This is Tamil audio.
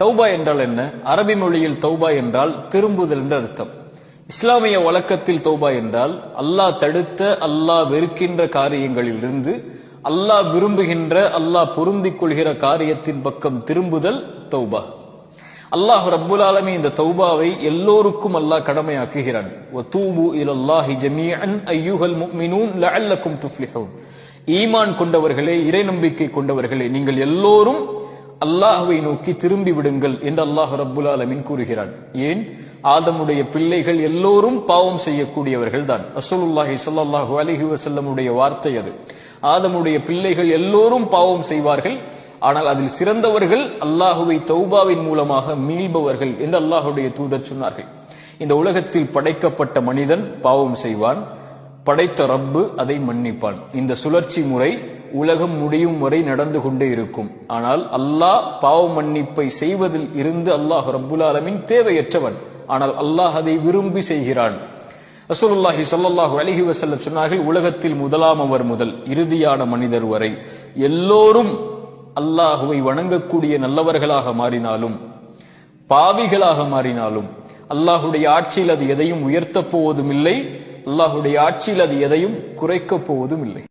தௌபா என்றால் என்ன? அரபி மொழியில் தௌபா என்றால் திரும்புதல் என்று அர்த்தம். இஸ்லாமிய வழக்கத்தில் தௌபா என்றால் அல்லாஹ் தடுத்த அல்லாஹ் வெறுக்கின்ற காரியங்களிலிருந்து அல்லாஹ் விரும்புகின்ற அல்லாஹ் பொருந்திக் கொள்கிற காரியத்தின் பக்கம் திரும்புதல் தௌபா. அல்லாஹ் ரப்புல் ஆலமி இந்த தௌபாவை எல்லோருக்கும் அல்லாஹ் கடமையாக்குகிறான். வதூபு இலல்லாஹி ஜமீஅன் அய்யுஹல் முஃமினூன் லஅல்லக்கும் துஃப்லிஹூன். ஈமான் கொண்டவர்களே இறை நம்பிக்கை கொண்டவர்களே நீங்கள் எல்லோரும் அல்லாஹுவை நோக்கி திரும்பி விடுங்கள் என்று அல்லாஹ் ரப்புல் ஆலமீன் கூறுகிறான். ஏன்? ஆதமுடைய பிள்ளைகள் எல்லோரும் பாவம் செய்யக்கூடியவர்கள் தான் ரசூலுல்லாஹி ஸல்லல்லாஹு அலஹி வசல்லமுடைய வார்த்தை அது. ஆதமுடைய பிள்ளைகள் எல்லோரும் பாவம் செய்வார்கள். ஆனால் அதில் சிறந்தவர்கள் அல்லாஹுவை தௌபாவின் மூலமாக மீள்பவர்கள் என்று அல்லாஹுடைய தூதர் சொன்னார்கள். இந்த உலகத்தில் படைக்கப்பட்ட மனிதன் பாவம் செய்வான். படைத்த ரப்பு அதை மன்னிப்பான். இந்த சுழற்சி முறை உலகம் முடியும் வரை நடந்து கொண்டே இருக்கும். ஆனால் அல்லாஹ் பாவ மன்னிப்பை செய்வதில் இருந்து அல்லாஹ் ரப்புல் ஆலமின் தேவையற்றவன். ஆனால் அல்லாஹ் அதை விரும்பி செய்கிறான். ரசூலுல்லாஹி ஸல்லல்லாஹு அலைஹி வஸல்லம் சொன்னார்கள் உலகத்தில் முதலாம் அவர் முதல் இறுதியான மனிதர் வரை. எல்லோரும் அல்லாஹுவை வணங்கக்கூடிய நல்லவர்களாக மாறினாலும் பாவிகளாக மாறினாலும் அல்லாஹுடைய ஆட்சியில் அது எதையும் உயர்த்தப் போவதும் இல்லை அல்லாஹுடைய ஆட்சியில் அது எதையும் குறைக்கப் போவதும் இல்லை